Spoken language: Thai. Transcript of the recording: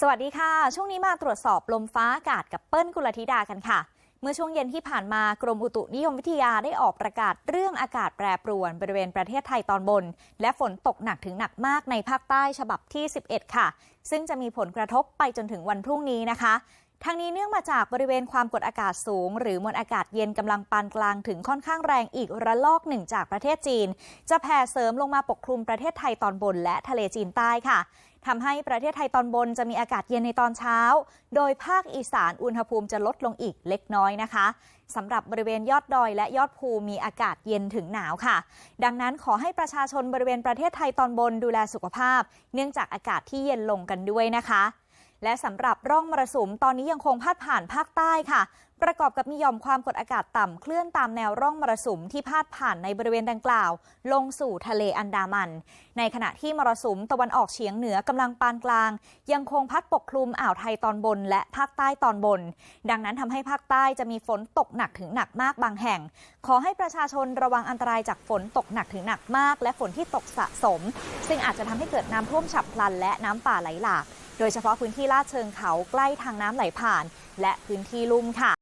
สวัสดีค่ะ ช่วงนี้มาตรวจสอบลมฟ้าอากาศกับเปิ้ลกุลธิดากันค่ะ เมื่อช่วงเย็นที่ผ่านมากรมอุตุนิยมวิทยาได้ออกประกาศเรื่องอากาศแปรปรวนบริเวณประเทศไทยตอนบน และฝนตกหนักถึงหนักมากในภาคใต้ฉบับที่ 11 ค่ะ ซึ่งจะมีผลกระทบไปจนถึงวันพรุ่งนี้นะคะ ทางนี้เนื่องมาจากบริเวณความกดอากาศสูง หรือมวลอากาศเย็นกำลังปานกลางถึงค่อนข้างแรงอีกระลอกหนึ่งจากประเทศจีน จะแผ่เสริมลงมาปกคลุมประเทศไทยตอนบนและทะเลจีนใต้ค่ะทำให้ประเทศไทยตอนบนจะมีอากาศเย็นในตอนเช้า โดยภาคอีสานอุณหภูมิจะลดลงอีกเล็กน้อยนะคะสำหรับบริเวณยอดดอยและยอดภูมีอากาศเย็นถึงหนาวค่ะ ดังนั้นขอให้ประชาชนบริเวณประเทศไทยตอนบนดูแลสุขภาพ เนื่องจากอากาศที่เย็นลงกันด้วยนะคะ และสำหรับร่องมรสุมตอนนี้ยังคงพาดผ่านภาคใต้ค่ะ ประกอบกับมีหย่อมความกดอากาศต่ำเคลื่อนตามแนวร่องมรสุมที่พาดผ่านในบริเวณดังกล่าว ลงสู่ทะเลอันดามัน ในขณะที่มรสุมตะวันออกเฉียงเหนือกำลังปานกลาง ยังคงพัดปกคลุมอ่าวไทยตอนบน และภาคใต้ตอนบน ดังนั้นทำให้ภาคใต้จะมีฝนตกหนักถึงหนักมากบางแห่ง ขอให้ประชาชนระวังอันตรายจากฝนตกหนักถึงหนักมาก และฝนที่ตกสะสม ซึ่งอาจจะทำให้เกิดน้ำท่วมฉับพลันและน้ำป่าไหลหลาก โดยเฉพาะพื้นที่ลาดเชิงเขาใกล้ทางน้ำไหลผ่าน และพื้นที่ลุ่มค่ะ